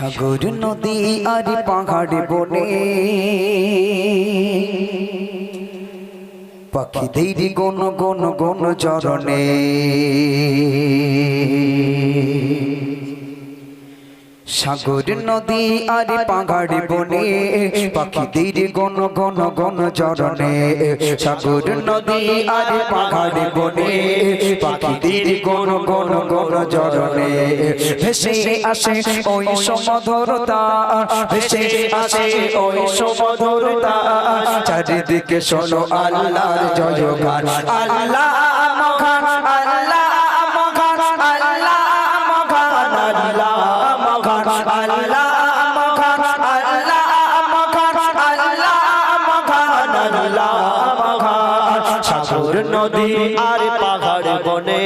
সাগর নদী আর পাহাড় বনে। পাখিদের গন গন গন চরণে। সাগর নদী আর পাহাড় বনে পাখিদের গন গন গন চরণে সাগর নদী আর পাহাড় বনে পাখিদের গন গন গন চরণে ভেসে আসে ওই সমধরতা ভেসে আসে ওই সমধরতা। চারিদিকে শোনো আল্লাহর জয়গান আল্লাহ মহান আল্লাহ মহান আল্লাহ সাগর নদী আর পাহাড় বনে,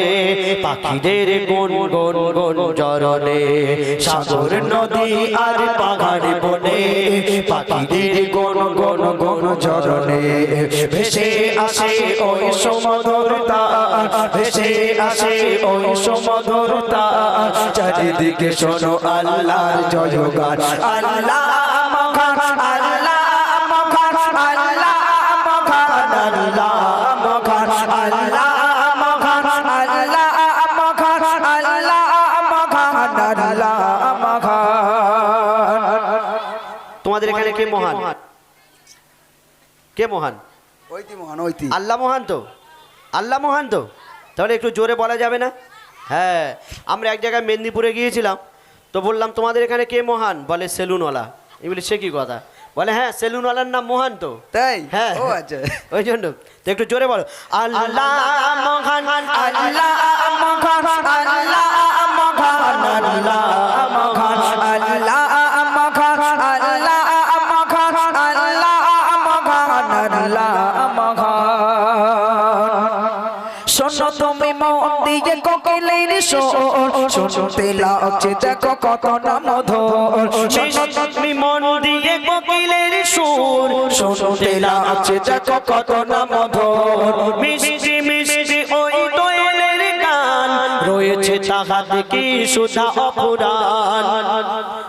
পাখিদের গুন গুন গুন জরনে সাগর নদী আর পাহাড় বনে, পাখিদের গুন গুন গুন জরনে ভেসে আসে ওই সমধরতা ভেসে আসে ওই সমধরতা চারিদিকে শোনো আল্লাহর জয়গান, আল্লাহ কে মহান? ওইতি মহান ওইতি আল্লাহ মহান তো? আল্লাহ মহান তো? তাহলে একটু জোরে বলা যাবে না? হ্যাঁ আমরা এক জায়গায় মেদিনীপুরে গিয়েছিলাম তো বললাম তোমাদের এখানে কে মহান? বলে সেলুনওয়ালা। আমি বলি সে কি কথা? বলে হ্যাঁ সেলুনওয়ালার নাম মহান তো। তাই? হ্যাঁ। ও আচ্ছা। ওই জন্য। তো একটু জোরে বলো। আল্লাহ মহান আল্লাহ মহান আল্লাহ মহান আল্লাহ মহান আল্লাহ মন দিয়ে কোকিলের শুনতে লাগছে দেখো কত না মধুর। তুমি মন দিয়ে কোকিলের সুর শুনতে লাগছে দেখো কত না মধুর। মিষ্টি মিষ্টি ওই দোয়েলের গান রয়েছে তাহাতে কি সুধা অপুরাণ।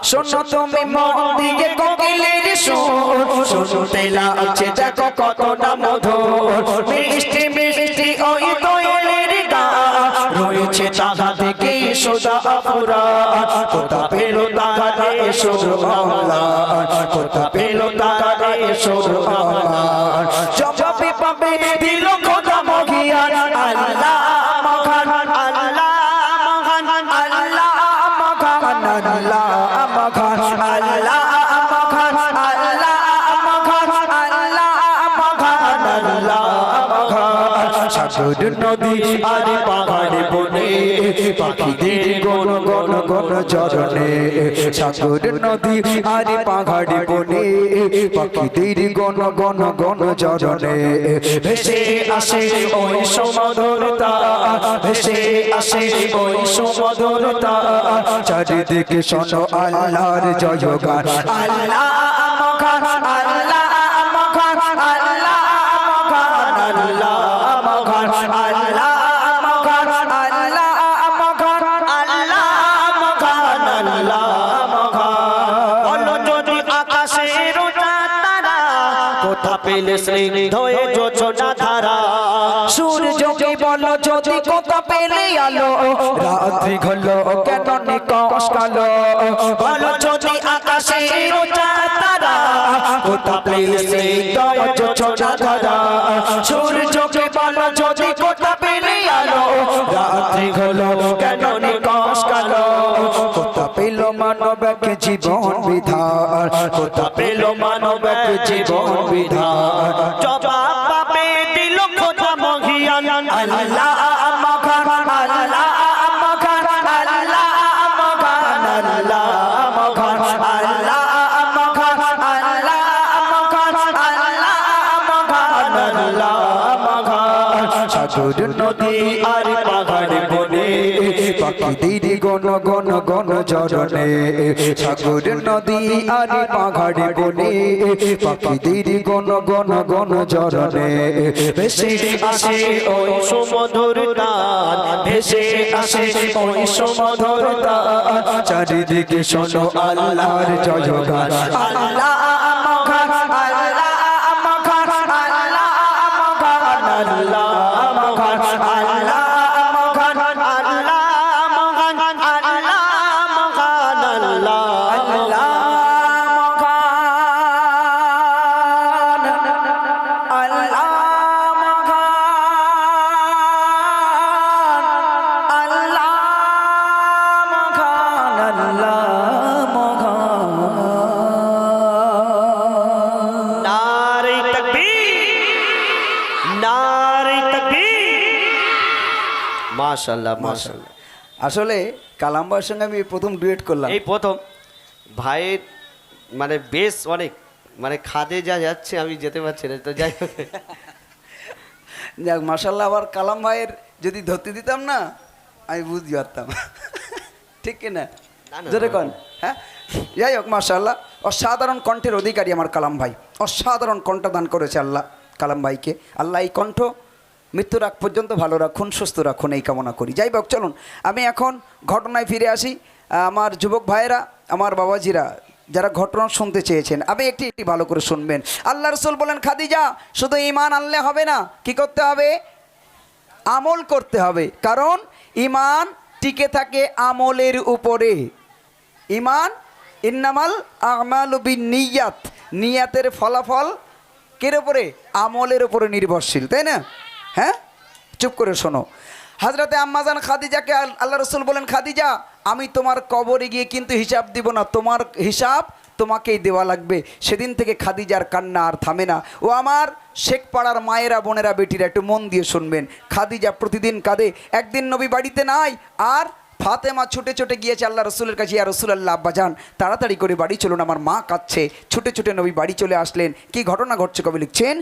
শোনো তুমি মন দিয়ে কোকিলের সুর শুনতে লাগছে দেখো কত না মধুর। মিষ্টি আছে তাহা থেকে সোজা অপরাধ। কোথা পেল তাহা রে সোর কোথা পেল তাহা রে সোর জবাবে পাবে দিল খোদা মগিয়ার আল্লাহ নদী আরে চরণে, সাগর নদী আর পাহাড় বনে, পাখিদের গন গন গন চরণে, ভেসে আসে ওই সমধরতা, ভেসে আসে ওই সমধরতা। চারিদিকে শোনো আল্লাহর জয়গান, আল্লাহ আল্লাহ স্নিগ্ধ যোচনা ধারা। সূর্যকে বলো যদি কত পেলে আলো, রাত্রি হলো কেন নিকশ কালো? বলো যদি আকাশের তারা কোথা পেলে স্নিগ্ধ যোচনা ধারা। সূর্যকে বলো যদি কত পেলে আলো, রাত্রি হলো কেন নিকশ কালো? কত মানব এক জীবন বিধান। কোথা পেল মানব এক জীবন বিধান। জবাব পাবে দিল সাধুর নদী আর পাহাড় বনে, পাখিদের গণ গণ গণ জরনে সাগর নদী আর পাহাড়ি বনে, পাখিদের গণ গণ গণ জরনে ভেসে আসে ওই সুমধুর গান ভেসে আসে ওই সুমধুর গান চারিদিকে শোনো আল্লাহর জয় আল্লাহ আল্লাহ আল্লাহ মাশাআল্লাহ মাশাআল্লাহ। আসলে কালাম ভাইয়ের সঙ্গে আমি প্রথম ডুয়েট করলাম। এই প্রথম। ভাইয়ের মানে বেশ অনেক মানে খাদে যা যাচ্ছে আমি যেতে পারছি না তো যাই হোক। যাক মাসাল্লাহ আবার কালাম ভাইয়ের যদি ধরতে দিতাম না আমি বুঝতে পারতাম। ঠিক কিনা? কন হ্যাঁ? যাই হোক মাসাল্লাহ অসাধারণ কণ্ঠের অধিকারী আমার কালাম ভাই। অসাধারণ কণ্ঠ দান করেছে আল্লাহ কালাম ভাইকে। আল্লাহ এই কণ্ঠ মৃত্যুর আগ পর্যন্ত ভালো রাখুন, সুস্থ রাখুন, এই কামনা করি। যাই হোক চলুন, আমি এখন ঘটনায় ফিরে আসি। আমার যুবক ভাইয়েরা, আমার বাবাজিরা, যারা ঘটনা শুনতে চেয়েছেন, আমি একটি একটি ভালো করে শুনবেন। আল্লাহ রসুল বলেন, খাদিজা, শুধু ইমান আনলে হবে না, কি করতে হবে? আমল করতে হবে। কারণ ইমান টিকে থাকে আমলের উপরে। ইমান ইন্নামাল আমাল নিয়াত নিয়াতের ফলাফল কের উপরে? আমলের উপরে নির্ভরশীল, তাই না? হ্যাঁ? চুপ করে শোনো। হাজরাতে আম্মাজান খাদিজাকে আল- আল্লাহ রসুল বলেন, খাদিজা, আমি তোমার কবরে গিয়ে কিন্তু হিসাব দিব না। তোমার হিসাব তোমাকেই দেওয়া লাগবে। সেদিন থেকে খাদিজার কান্না আর থামে না। ও আমার শেখ পাড়ার মায়েরা, বোনেরা, বেটিরা, একটু মন দিয়ে শুনবেন। খাদিজা প্রতিদিন কাঁদে। একদিন নবী বাড়িতে নাই আর ফাতেমা ছুটে ছুটে গিয়েছে আল্লাহ রসুলের কাছে, ইয়া রসুল আল্লাহ আব্বাজান তাড়াতাড়ি করে বাড়ি চলুন, আমার মা কাঁদছে। ছুটে ছুটে নবী বাড়ি চলে আসলেন। কি ঘটনা ঘটছে কবি লিখছেন?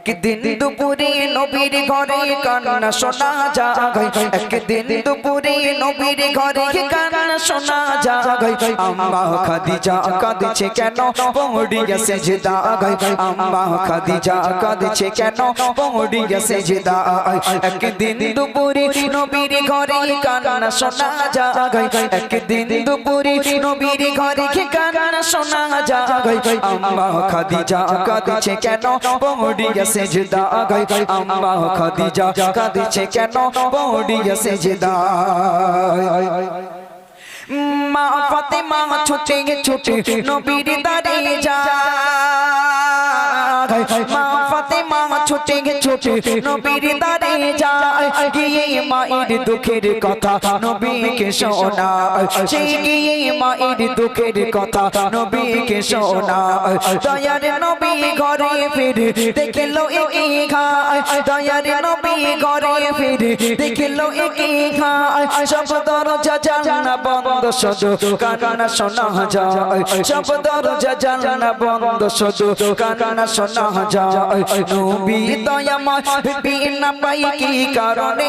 একদিন দুপুরে নবীর ঘরে কান্না শোনা যায়। একদিন দুপুরে নবীর ঘরে কান্না শোনা যায়। আম্মা খাদিজা কাঁদছে কেন? পৌড়িয়া সেজদা আম্মা খাদিজা কাঁদছে কেন? পৌড়িয়া সেজদা একদিন দুপুরে নবীর ঘরে কান্না শোনা যায়। একদিন দুপুরে নবীর ঘরে কান্না শোনা যায়। আম্মা খাদিজা কাঁদছে কেন? পৌড়িয়া সেজদা, গায় আম্মা খাদিজা, কাঁদছে কেন? পড়িয়া সেজদা। মা ফাতেমা ছুটে ছুটে নবীর দারে যায়। মা ফাতেমা ছুটে ছুটে নবীর দারে যায়। মায়ের দুঃখের কথা নবীকে শোনায়। সেই গিয়ে মায়ের দুঃখের কথা নবীকে শোনায়। দয়ার নবী ঘরে ফিরে দেখল এই ঘায়। দয়ার নবী ঘরে ফিরে দেখল এই ঘায়। সব দরজা জানা বন্ধ শুধু কান্না শোনা যায়। সব দরজা জানা বন্ধ শুধু কান্না শোনা যায়। নবী দয়াময় বিনা পাই কি কারণে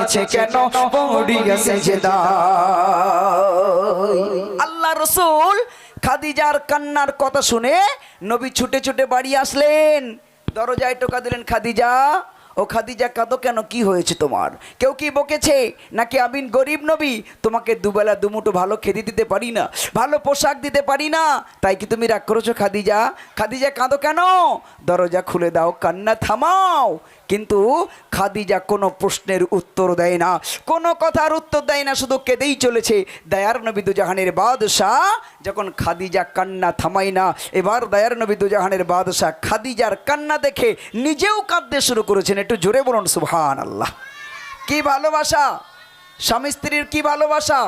কেন? পৌড়িয়া সেজদা আল্লাহ রসুল খাদিজার কান্নার কথা শুনে নবী ছুটে ছুটে বাড়ি আসলেন। দরজায় টোকা দিলেন, খাদিজা ও খাদিজা, কাঁদো কেন? কি হয়েছে তোমার? কেউ কি বকেছে? নাকি আমিন গরিব নবী? তোমাকে দুবেলা দুমুটো ভালো খেতে দিতে পারি না, ভালো পোশাক দিতে পারি না। তাই কি তুমি রাগ করেছ খাদিজা? খাদিজা, কাঁদো কেন? দরজা খুলে দাও, কান্না থামাও। কিন্তু খাদিজা কোনো প্রশ্নের উত্তর দেয় না, কোনো কথার উত্তর দেয় না, শুধু কেঁদেই চলেছে। দয়ার নবী দুজাহানের বাদশাহ যখন খাদিজা কান্না থামাই না, এবার দয়ার নবী দুজাহানের বাদশাহ খাদিজার কান্না দেখে নিজেও কাঁদতে শুরু করেছেন। একটু জোরে বলুন সুবহান আল্লাহ কি ভালোবাসা? স্বামী স্ত্রীর কি ভালোবাসা?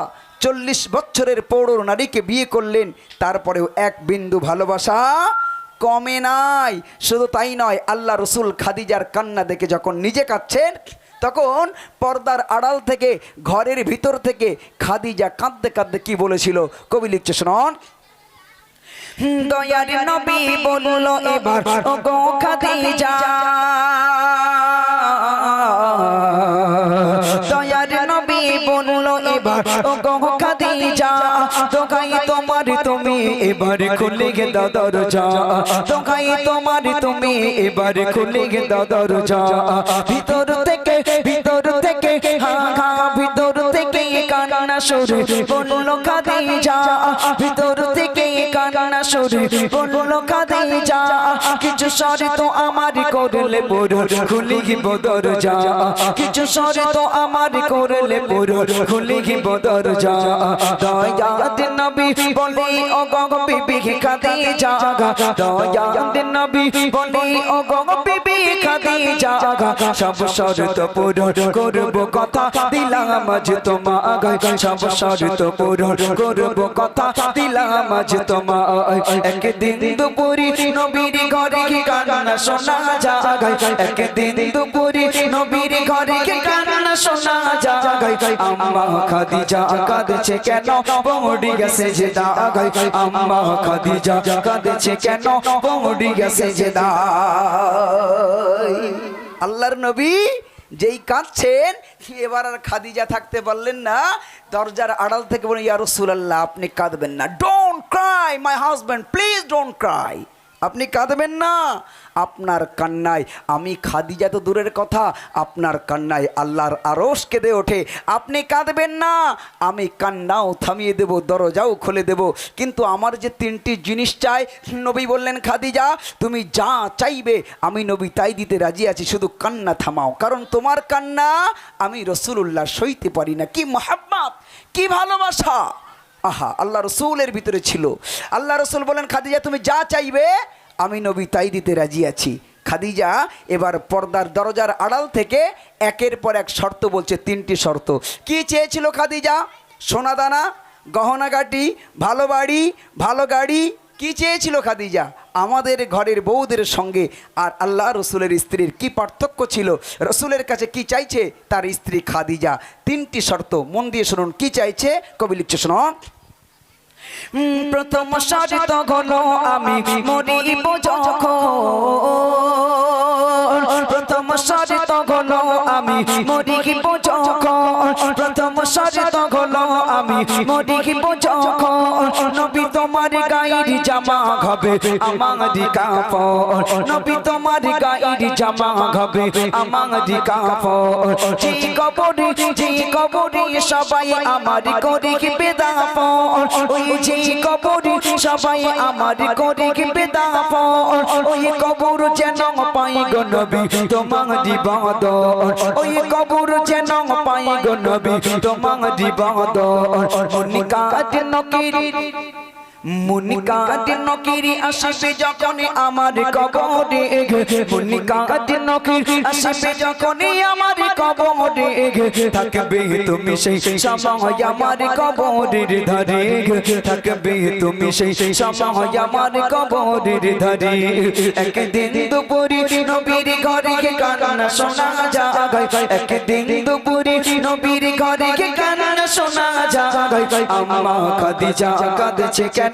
চল্লিশ বছরের পৌর নারীকে বিয়ে করলেন, তারপরেও এক বিন্দু ভালোবাসা কমে নাই। শুধু তাই নয়, আল্লাহ রসুল খাদিজার কান্না দেখে যখন নিজে কাঁদছেন, তখন পর্দার আড়াল থেকে, ঘরের ভিতর থেকে খাদিজা কাঁদতে কাঁদতে কি বলেছিল? কবি লিখছে, শুনুন। দয়ার নবী বলল, এবার গো খাদিজা, দয়ার নবী বলল, এবার গো খাদিজা তোকাই তোমার তুমি, এবার খুলে গে দাও দরজা তোকাই তোমার তুমি, এবার খুলে গে দাও দরজা, ভিতর থেকে ভিতর থেকে ভিতর থেকে কান্না সুরে বলল, খাদিজা, ভিতর থেকে সুরে বলল খাদিজা কিছু সরে তো আমার করলে বড় খুলে গিব দরজা। কিছু সরে তো আমার করলে বড় খুলে গিব দরজা। দয়াত নবী বলে ও গগ বিবি খাদিজা দয়াত নবী বলে ও গগ বিবি খাদিজা সব শরত পূরণ করব কথা দিলাম আজ তোমা সব শরত পূরণ করব কথা দিলাম আজ তোমা একদিন দুপুরি নবীর ঘরে কি কান্না শোনা জাগায় একদিন দুপুরি নবীর ঘরে কি কান্না শোনা জাগায় আম্মা খাদিজা কাঁদছে কেন? পৌড়ি গেছে যে দাগায় আম্মা খাদিজা কাঁদছে কেন? পৌড়ি গেছে যে দাগায় আল্লাহর নবী যেই কাঁদছেন, এবার আর খাদিজা থাকতে পারলেন না। দরজার আড়াল থেকে বলে ইয়া রসুলাল্লাহ, আপনি কাঁদবেন না। Don't cry my husband please don't cry আপনি কাঁদবেন না। আপনার কান্নায় আমি খাদিজা তো দূরের কথা, আপনার কান্নায় আল্লাহর আরস কেঁদে ওঠে। আপনি কাঁদবেন না, আমি কান্নাও থামিয়ে দেব, দরজাও খুলে দেব। কিন্তু আমার যে তিনটি জিনিস চাই, নবী বললেন, খাদিজা, তুমি যা চাইবে, আমি নবী তাই দিতে রাজি আছি, শুধু কান্না থামাও। কারণ তোমার কান্না আমি রসুল্লাহ সইতে পারি না। কি মহাব্বাত, কি ভালোবাসা! আহা, আল্লাহ রসুলের ভিতরে ছিল। আল্লাহ রসুল বলেন, খাদিজা, তুমি যা চাইবে, আমি নবী তাই দিতে রাজি আছি। খাদিজা এবার পর্দার দরজার আড়াল থেকে একের পর এক শর্ত বলছে, তিনটি শর্ত। কি চেয়েছিল খাদিজা? সোনাদানা গহনাগাটি ভালো বাড়ি, ভালো গাড়ি, কি চেয়েছিল খাদিজা? আমাদের ঘরের বউদের সঙ্গে আর আল্লাহ রসুলের স্ত্রীর কি পার্থক্য ছিল? রসুলের কাছে কি চাইছে? তার স্ত্রী খাদিজা। তিনটি শর্ত। মন দিয়ে শুনুন, কি চাইছে? কবি লিখছে শুনুন প্রথম শর্ত হলো আমি মরিব যখন। প্রথম শর্ত হলো আমি মরিব যখন প্রথম শর্ত হলো আমি, মরিব যখন নবী তোমার গায়ের জামা হবে আমার কাপড় নবী তোমার গায়ের জামা হবে আমার কাপড় যে কবরে যে কবরে সবাই আমার করে বেদাপন ওই যে কবরে সবাই আমার করে বেদাপন ওই কবর যেন পাই গো নবী তোমার দিবাদ ওই কবর যেন পাই গো নবী তোমার দিবাদ মনিকাত নকিরি মুনিকাত নকিরি আসবে যখন আমার কবরে মুনিকাত নকিরি আসবে যখন আমার কবরে থাকবে তুমি সেই সময় আমার কবরের ধারে থাকবে তুমি সেই সময় আমার কবরের ধারে। একদিন দুপুরে নবীর ঘরে কান্না শোনা যায়। একদিন দুপুরে নবীর ঘরে কান্না শোনা যায়। আম্মা খাদিজা কাঁদছে কেন?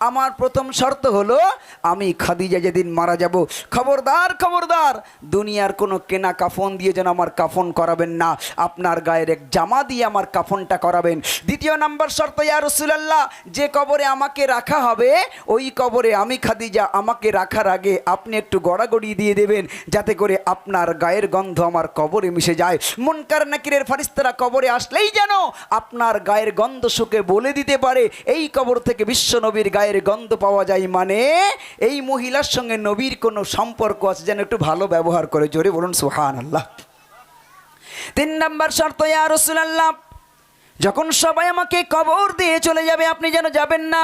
আমার প্রথম শর্ত হলো, আমি খাদিজা যেদিন মারা যাব, খবরদার খবরদার, দুনিয়ার কোনো কেনা কাফন দিয়ে যেন আমার কাফন করাবেন না। আপনার গায়ের এক জামা দিয়ে আমার কাফনটা করাবেন। দ্বিতীয় নাম্বার শর্ত, ইয়া রসুলাল্লাহ, যে কবরে আমাকে রাখা হবে, ওই কবরে আমি খাদিজা আমাকে রাখার আগে আপনি একটু গড়াগড়ি দিয়ে দেবেন, যাতে করে আপনার গায়ের গন্ধ আমার কবরে মিশে যায়। মনকার নাকিরের ফারিস্তারা কবরে আসলেই যেন আপনার গায়ের গন্ধ শুকে বলে দিতে পারে। এই কবর থেকে বিশ্ব নবীর গায়ের গন্ধ পাওয়া যায় মানে এই মহিলার সঙ্গে নবীর কোনো সম্পর্ক আছে যেন একটু ভালো ব্যবহার করে। জোরে বলুন সুহান আল্লাহ তিন নম্বর শর্ত, ইয়া রসুলাল্লাহ যখন সবাই আমাকে কবর দিয়ে চলে যাবে, আপনি যেন যাবেন না,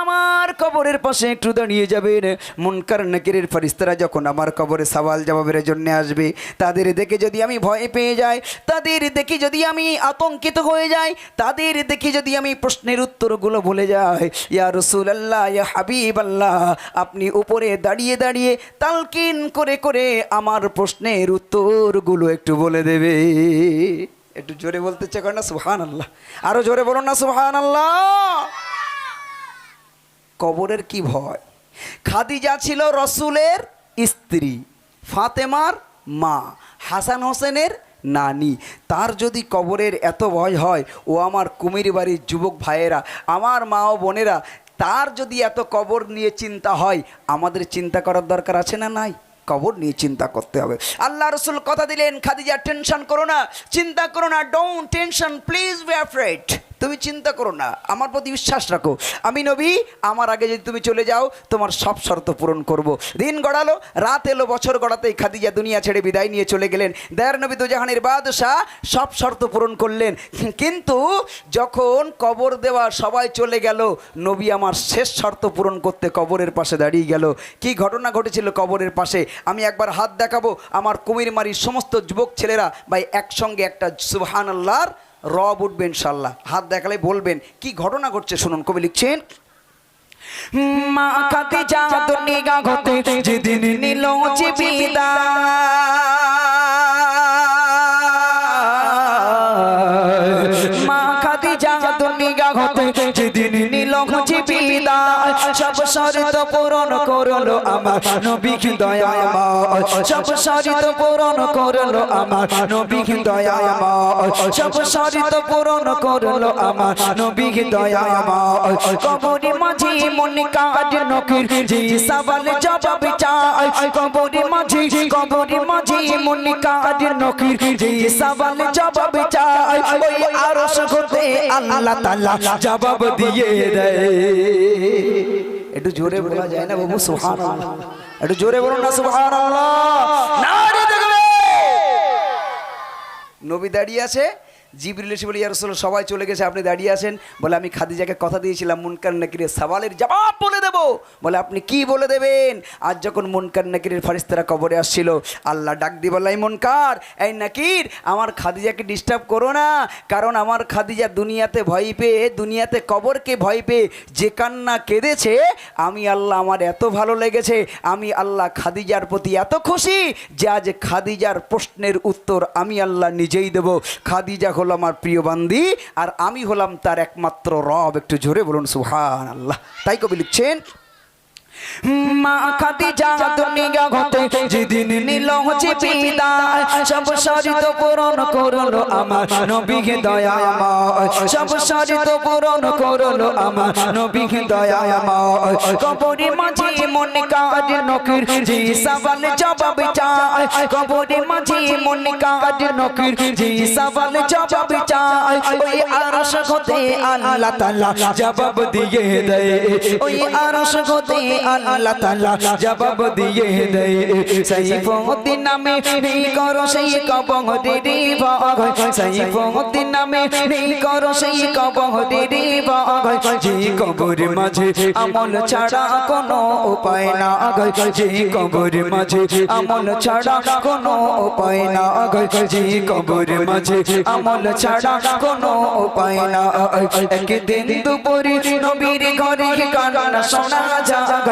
আমার কবরের পাশে একটু দাঁড়িয়ে যাবেন। মুনকার নাকিরের ফারিস্তারা যখন আমার কবরে সওয়াল জবাবের জন্য আসবে, তাদের দেখে যদি আমি ভয় পেয়ে যাই, তাদের দেখে যদি আমি আতঙ্কিত হয়ে যাই, তাদের দেখে যদি আমি প্রশ্নের উত্তরগুলো ভুলে যাই, ইয়া রসুল আল্লাহ ইয়া হাবিব আল্লাহ আপনি উপরে দাঁড়িয়ে দাঁড়িয়ে তালকিন করে করে আমার প্রশ্নের উত্তরগুলো একটু বলে দেবে। একটু জোরে বলতে চাই না সুহান আল্লাহ আরও জোরে বলুন না সুহান আল্লাহ কবরের কি ভয়? খাদিজা ছিল রসুলের স্ত্রী, ফাতেমার মা, হাসান হোসেনের নানি। তার যদি কবরের এত ভয় হয়, ও আমার কুমির বাড়ির যুবক ভাইয়েরা, আমার মা ও বোনেরা, তার যদি এত কবর নিয়ে চিন্তা হয়, আমাদের চিন্তা করার দরকার আছে না নাই? কবর নিয়ে চিন্তা করতে হবে। আল্লাহ রসুল কথা দিলেন, খাদিজা, টেনশন করো না, চিন্তা করো না don't tension please be afraid তুমি চিন্তা করো না, আমার প্রতি বিশ্বাস রাখো। আমি নবী, আমার আগে যদি তুমি চলে যাও, তোমার সব শর্ত পূরণ করব। দিন গড়ালো, রাত এলো, বছর গড়াতেই খাদিজা দুনিয়া ছেড়ে বিদায় নিয়ে চলে গেলেন। দয়ার নবী দুজাহানের বাদশাহ সব শর্ত পূরণ করলেন। কিন্তু যখন কবর দেওয়া সবাই চলে গেল, নবী আমার শেষ শর্ত পূরণ করতে কবরের পাশে দাঁড়িয়ে গেল। কি ঘটনা ঘটেছিল কবরের পাশে? আমি একবার হাত দেখাবো। আমার কুমিরমারির সমস্ত যুবক ছেলেরা ভাই একসঙ্গে একটা সুবহান আল্লাহর রব উঠবে ইনশাল্লাহ হাত দেখালে বলবেন, কি ঘটনা ঘটছে? শুনুন, কবি লিখছেন, মা খাদিজা দুনিয়া হতে যেদিন নিল বিদায় মা খাদিজা দুনিয়া হতে যেদিন নিল বিদায় সব শর্ত পূরণ করল আমার নবী দয়াময় সব শর্ত পূরণ করল আমার নবী দয়াময় সব শর্ত পূরণ করল আমার নবী দয়াময় কবরি মাঝে মন কাজ নকির জি সওয়াল জবাব চাই কবরি মাঝে কবরি মাঝে মন কাজ নকির জি সওয়াল জবাব চাই ওই আরশ হতে আল্লাহ তাআলা জবাব দিয়ে দেয়। একটু জোরে বলা যায় না বাবু সুহান একটু জোরে বলুন না নারে নবী দাঁড়িয়ে আছে জিবরিল এসে বলে, ইয়া রাসূলুল্লাহ, সবাই চলে গেছে, আপনি দাঁড়িয়ে আছেন। বলে, আমি খাদিজাকে কথা দিয়েছিলাম, মুনকার নাকিরের সওয়ালের জবাব বলে দেব। বলে, আপনি কি বলে দেবেন? আজ যখন মুনকার নাকিরের ফারিস্তারা কবরে আসছিল, আল্লাহ ডাক দিয়ে বললাই মুনকার, এই নাকির, আমার খাদিজাকে ডিস্টার্ব করো না, কারণ আমার খাদিজা দুনিয়াতে ভয় পেয়ে, দুনিয়াতে কবরকে ভয় পেয়ে যে কান্না কেঁদেছে, আমি আল্লাহ আমার এত ভালো লেগেছে, আমি আল্লাহ খাদিজার প্রতি এত খুশি যে আজ খাদিজার প্রশ্নের উত্তর আমি আল্লাহ নিজেই দেব। খাদিজা হলো আমার প্রিয় বান্দি, আর আমি হলাম তার একমাত্র রব। একটু জোরে বলুন সুহান আল্লাহ তাই কবি লিখছেন মা খাদিজা দুনিয়া হতে যেদিন নিল হচ্ছে বিদায় সব শরিত পূরণ করল আমার নবীকে দয়াময়। সব শরিত পূরণ করল আমার নবীকে দয়াময়। কবরে মাঝে মন নকির, জি সওয়াল জবাব চাই কবরে মাঝে মন নকির, জি সওয়াল জবাব চাই ওই আরশ হতে আল্লাহ তাআলা জবাব দিয়ে দেয়। ওই আরশ হতে আল্লাহ তাআলা জবাব দিয়ে দেয় সাইফুদ্দিন নামে নেই করো সেই কবরের ভাগ সাইফুদ্দিন নামে নেই করো সেই কবরের ভাগ যে কবর মাঝে আমল ছাড়া কোনো উপায় না যে কবর মাঝে আমল ছাড়া কোনো উপায় না যে কবর মাঝে আমল ছাড়া কোনো উপায় না একদিন দুপুরে নবীর ঘরে কান্না শোনা যায়।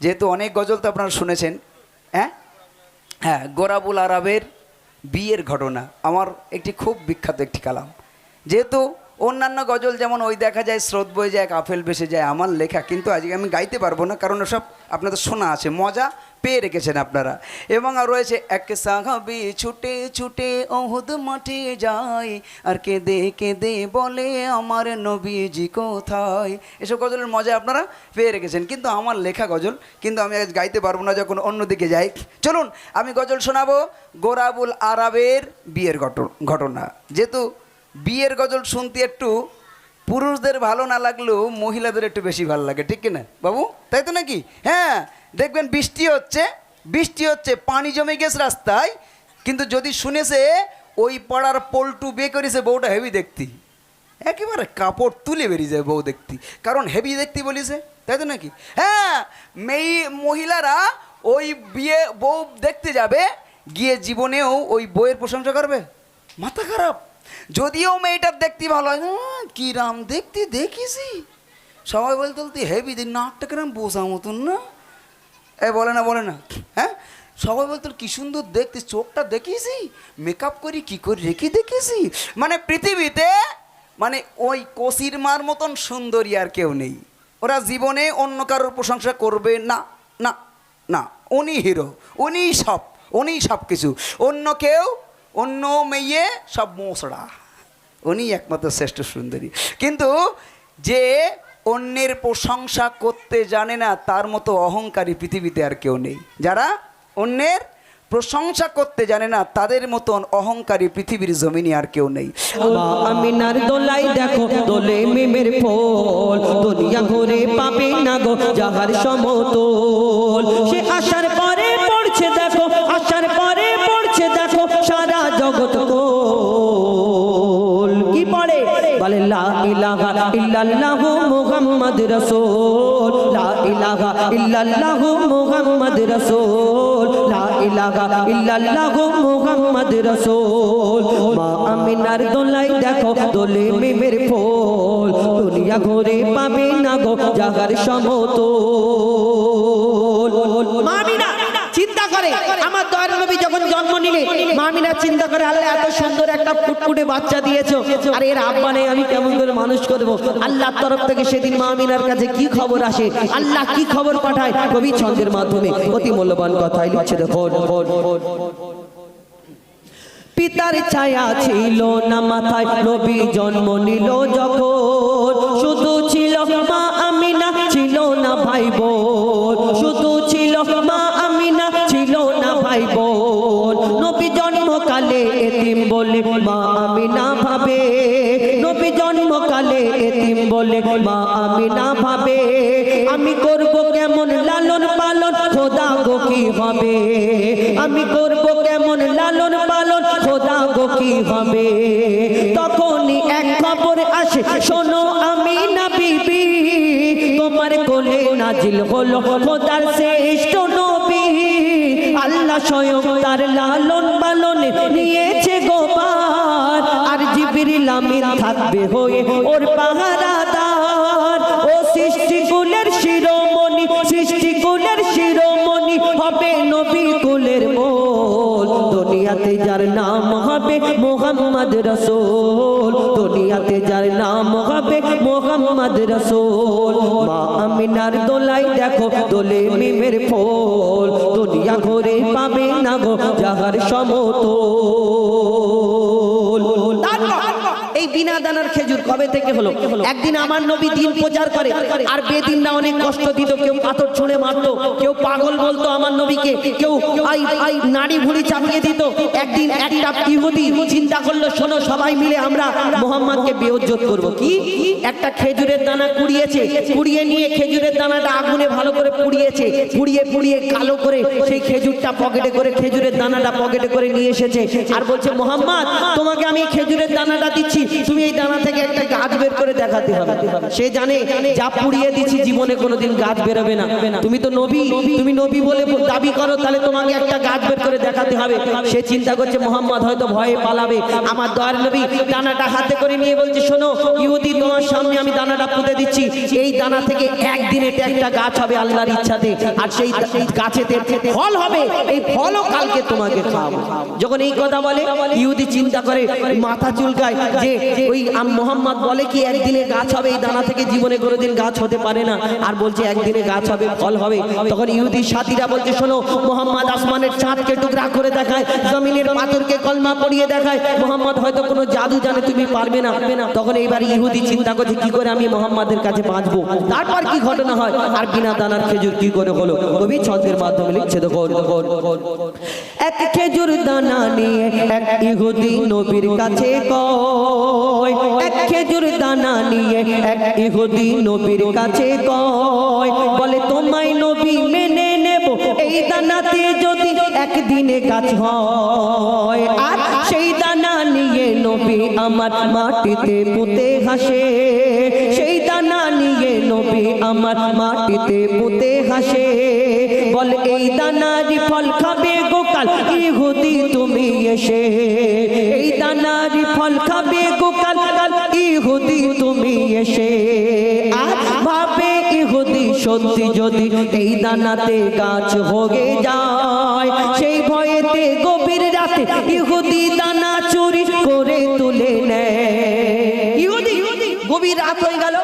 যেহেতু অনেক গজল তো আপনারা শুনেছেন হ্যাঁ? হ্যাঁ গোরাবুল আরবের বিয়ের ঘটনা আমার একটি খুব বিখ্যাত একটি কালাম। যেহেতু অন্যান্য গজল যেমন ওই দেখা যায়, স্রোত বয়ে যায় কাফেল ভেসে যায়, আমার লেখা, কিন্তু আজকে আমি গাইতে পারব না, কারণ ওসব আপনাদের শোনা আছে। মজা পেয়ে রেখেছেন আপনারা। এবং আর রয়েছে এক সাহাবি, ছুটে ছুটে অহুদ মাঠে যায় আর কেঁদে কেঁদে বলে, আমার নবীজি কোথায়? এসব গজলের মজা আপনারা পেয়ে রেখেছেন। কিন্তু আমার লেখা গজল, কিন্তু আমি আজ গাইতে পারব না যখন অন্যদিকে যাই। চলুন, আমি গজল শোনাবো গোরাবুল আরবের বিয়ের ঘটনা। যেহেতু বিয়ের গজল শুনতে একটু পুরুষদের ভালো না লাগলেও মহিলাদের একটু বেশি ভালো লাগে, ঠিক কিনা বাবু, তাই তো নাকি? হ্যাঁ দেখবেন বৃষ্টি হচ্ছে বৃষ্টি হচ্ছে পানি জমে গেছে রাস্তায় কিন্তু যদি শুনেছে ওই পাড়ার পল্টু বিয়ে করেছে বউটা হেভি দেখতি। একেবারে কাপড় তুলে বেরিয়ে যায় বউ দেখতি। কারণ হেভি দেখতি বলিছে তাই তো নাকি? হ্যাঁ মেয়ে মহিলারা ওই বিয়ে বউ দেখতে যাবে গিয়ে জীবনেও ওই বইয়ের প্রশংসা করবে। মাথা খারাপ। যদিও মেয়েটার দেখতে ভালো হয় "উম, কি দেখতে দেখিসি। সবাই বলতে বলতে হেভি নাকটা কিরম বোঝা মতন না। এ, বলে না বলে না। হ্যাঁ? সবাই বলতো, কি সুন্দর দেখতে, চোখটা দেখিয়েছি মেকআপ করি, কি করে, রেখে দেখেছি মানে পৃথিবীতে মানে ওই কসির মার মতন সুন্দরী আর কেউ নেই। ওরা জীবনে অন্য কারোর প্রশংসা করবে না না না। উনি হিরো, উনি সব উনি সব কিছু অন্য কেউ, অন্য মেয়ে, সব মোসড়া উনি একমাত্র শ্রেষ্ঠ সুন্দরী। কিন্তু যে অন্যের প্রশংসা করতে জানে না, তার মতো অহংকারী পৃথিবীতে আর কেউ নেই। যারা অন্যের প্রশংসা করতে জানে না, তাদের মতন অহংকারী পৃথিবীর জমিনে আর কেউ নেই। আমিনার দোলাই দেখো, দোলে মিমের ফল। দুনিয়া পাবে না গো, যাহার সমতল। সে আসার পরে পড়ছে দেখো বলে লা ইলাহা ইল্লাল্লাহ মুহাম্মদ রাসূল, লা ইলাহা ইল্লাল্লাহ মুহাম্মদ রাসূল, লা ইলাহা ইল্লাল্লাহ মুহাম্মদ রাসূল। মা আমিনার দোলাই দেখো, দোলে মিমের ফুল, দুনিয়া ঘুরে পাবে না গো জাগার সমতল। মা চিন্তা করে আমার দয়ার নবী যখন জন্ম নিলে মামিনা চিন্তা করে, আল্লাহ এত সুন্দর একটা ফুটফুটে বাচ্চা দিয়েছ। আর এর আব্বা নেই, আমি কেমন করে মানুষ করব? আল্লাহর তরফ থেকে সেদিন মামিনার কাছে কি খবর আসে? আল্লাহ কি খবর পাঠায়? কবি ছন্দের মাধ্যমে অতি মূল্যবান কথাই লিখছে, দেখো। পিতার ছায়া ছিল না মাথায় নবী জন্ম নিল যখন। শুধু ছিল মা আমিনা, ছিল না ভাই বোন। বলে, মা আমিনা ভাবে। নবী জন্মকালে এতিম বলে, মা আমিনা ভাবে। আমি করব কেমন লালন পালন, খোদা গো কি হবে? আমি করব কেমন লালন পালন, খোদা গো কি হবে? তখনই এক খবর আসে, শোনো আমি না বিবি, তোমার কোলে নাজিল হলো খোদার শ্রেষ্ঠ নবী। আল্লাহ স্বয়ং তার লালন পালনে জিবিরিল আমিন থাকবে হয়ে ওর পাহারাদার। ও সৃষ্টিকুলের শিরোমণি সৃষ্টিকুলের শিরোমণি হবে নবী কুলের মোল। দুনিয়াতে যার নাম হবে মোহাম্মদ রসুল। দুনিয়াতে যার নাম হবে মোহাম্মদ রসুল। মা আমিনার দোলাই দেখো, দোলে মিমের ফোল। দুনিয়া ঘুরে পাবে না গো যাহার সমতল। দানার খেজুর কবে থেকে হলো? একদিন আমার নবী দিন প্রচার করে, আর বেদিন না অনেক কষ্ট দিত, কেউ পাথর ছুঁড়ে মারতো, কেউ পাগল বলতো আমার নবীকে, কেউ নাড়ি ভুড়ি চাপিয়ে দিত। একদিন একটা ইহুদি চিন্তা করল, শোনো সবাই মিলে আমরা মোহাম্মদকে বেউজ্জত করব। কি? একটা খেজুরের দানা কুড়িয়েছে, কুড়িয়ে নিয়ে খেজুরের দানাটা আগুনে ভালো করে পুড়িয়েছে, পুড়িয়ে পুড়িয়ে কালো করে সেই খেজুরটা পকেটে করে, খেজুরের দানাটা পকেটে করে নিয়ে এসেছে। আর বলছে, মোহাম্মদ, তোমাকে আমি খেজুরের দানাটা দিচ্ছি, তুমি এই দানা থেকে একটা গাছ বের করে দেখাতে হবে। সে জানে, যা পুড়িয়ে দিচ্ছি জীবনে কোনোদিন গাছ বেরোবে না। তুমি তো নবী, তুমি নবী বলে দাবি করো, তাহলে তোমাকে একটা গাছ বের করে দেখাতে হবে। সে চিন্তা করছে, মোহাম্মদ হয়তো ভয়ে পালাবে। আমার দয়ার নবী দানাটা হাতে করে নিয়ে বলছে, শোনো, ইহুদি তোমার সামনে আমি দানাটা পুঁতে দিচ্ছি। এই দানা থেকে একদিন এটা একটা গাছ হবে আল্লাহর ইচ্ছাতে। আর সেই গাছেতে ফল হবে। এই ফলও কালকে তোমাকে খাওয়াবো। যখন এই কথা বলে, ইহুদি চিন্তা করে, মাথা চুলকায় যে ওই মোহাম্মদ বলে কি একদিনে গাছ হবে, এই দানা থেকে জীবনে কোনোদিন গাছ হতে পারে না? আর বলছে, একদিনে গাছ হবে, ফল হবে। তখন ইহুদি সাথীরা বলছে, শোনো, মোহাম্মদ আসমানের চাঁদকে টুকরা করে দেখায়, জমিনের পাথরকে কলমা পড়িয়ে দেখায়। মোহাম্মদ হয়তো কোনো জাদু জানে, তুমি পারবে না। তখন এইবার ইহুদি চিন্তা করছে কি করে আমি মোহাম্মদের কাছে বাঁচবো? তারপর কি ঘটনা হয়? আর বিনা দানার খেজুর কি করে হলো? কবি ছন্দের মাধ্যমে লিখছে, দেখো। এক খেজুর দানা নিয়ে এক ইহুদি নবীর কাছে কয় এক খেজুর দানা নিয়ে এক ইহুদি নবীর কাছে কয় বলে, তোমায় নবী মেনে এই দানাতে যদি একদিনে গাছ হয়, আর সেই দানা নিয়ে নবী আমার মাটিতে পুঁতে হাসে। সেই দানা নিয়ে নবী আমার মাটিতে পুঁতে হাসে। বল, এই দানারি ফল খাবে গোকাল ইহুদি তুমি এসে। এই দানারি ফল খাবে গোকাল কাল ইহুদি তুমি এসে। সত্যি যদি এই দানাতে গাছ হয়ে যায়, সেই ভয়েতে গভীর রাতে ইহুদি দানা চুরি করে তুলে নেয়। ইহুদি গভীর রাত হয়ে গেল।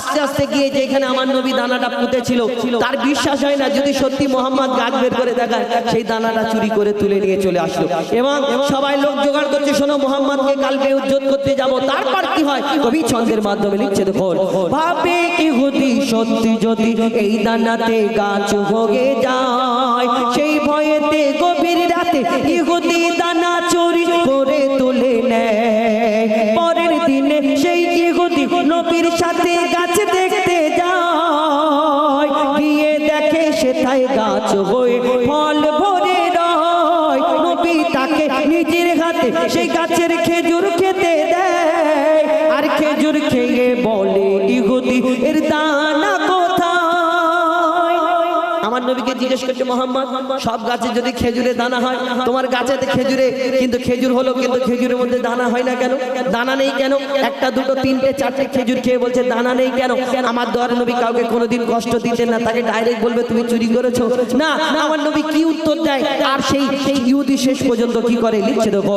আস্তে আস্তে গিয়ে যেখানে আমার নবী দানাটা পুঁতেছিল, তার বিশ্বাস হয় না যদি সত্যি মোহাম্মদ গাছ বের করে দেখায়, সেই দানাটা চুরি করে তুলে নিয়ে চলে আসলো। এবং সবাই লোক জোগাড় করছে, শোনো, মোহাম্মদকে কালকে উজ্জ্বল করতে যাব, তারপর কি হয়? কবি ছন্দের মাধ্যমে লিখছে, দেখো, ভাবে ইহুদি সত্যি যদি এই দানাতে গাছ হয়ে যায়, সেই ভয়েতে গভীর রাতে ইহুদি নিজের হাতে সেই গাছের খেজুর মোহাম্মদ, সব গাছে যদি খেজুরে দানা হয়, তোমার গাছেতে খেজুরে, কিন্তু খেজুর হলো, কিন্তু খেজুরের মধ্যে দানা হয় না কেন? দানা নেই কেন? একটা, দুটো, তিনটে, চারটে খেজুর খেয়ে বলছে, দানা নেই কেন? আমার দোয়ার নবী কাউকে কোনোদিন কষ্ট দিতেন না, তাকে ডাইরেক্ট বলবে, তুমি চুরি করেছ? না, আমার নবী কি উত্তর দেয়? আর সেই ইহুদি শেষ পর্যন্ত কি করে? লিখছে দেখো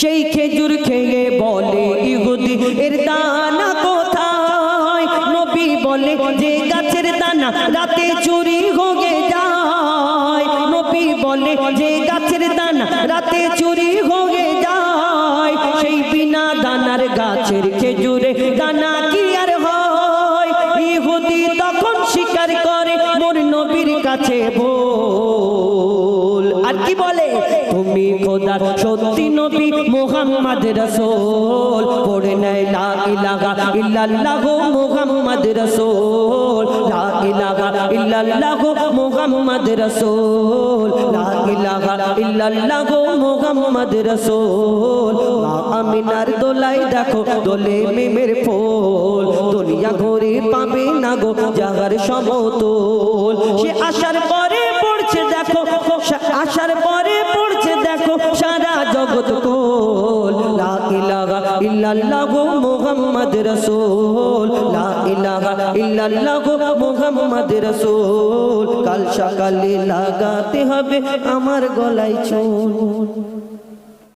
সেই খেজুর খেয়ে বলে ইহুদি, এর দানা কোথায়? বলে যে গাছের দানা রাতে চুরি হয়ে যায়। নবী বলে যে গাছের দানা রাতে চুরি হয়ে যায়। সেই বিনা দানার গাছের খেজুরে দানা কি আর হয়? ইহুদি তখন স্বীকার করে, মোর নবীর কাছে বল আর কি বলে? তুমি খোদার সত্যি মোহাম্মদ রসুল, পড়ে নেয় লা ইলাহা ইল্লাল্লাহ মোহাম্মদ রসুল। লা ইলাহা ইল্লাল্লাহ মোহাম্মদ রসুল। লা ইলাহা ইল্লাল্লাহ মোহাম্মদ রসুল। আমিনার দোলাই দেখো, দোলে মেমের ফুল। দুনিয়া ঘুরে পাবে না গো জাগার সমতল। সে আসার পরে পড়ছে দেখো আসার পরে পড়ছে দেখো, সারা জগৎ কোল, লা ইলাহা ইল্লাল্লাহ মুহাম্মদ রাসূল, লা ইলাহা ইল্লাল্লাহ মুহাম্মদ রাসূল। কাল সকালে লাগাতে হবে আমার গলায় চুল।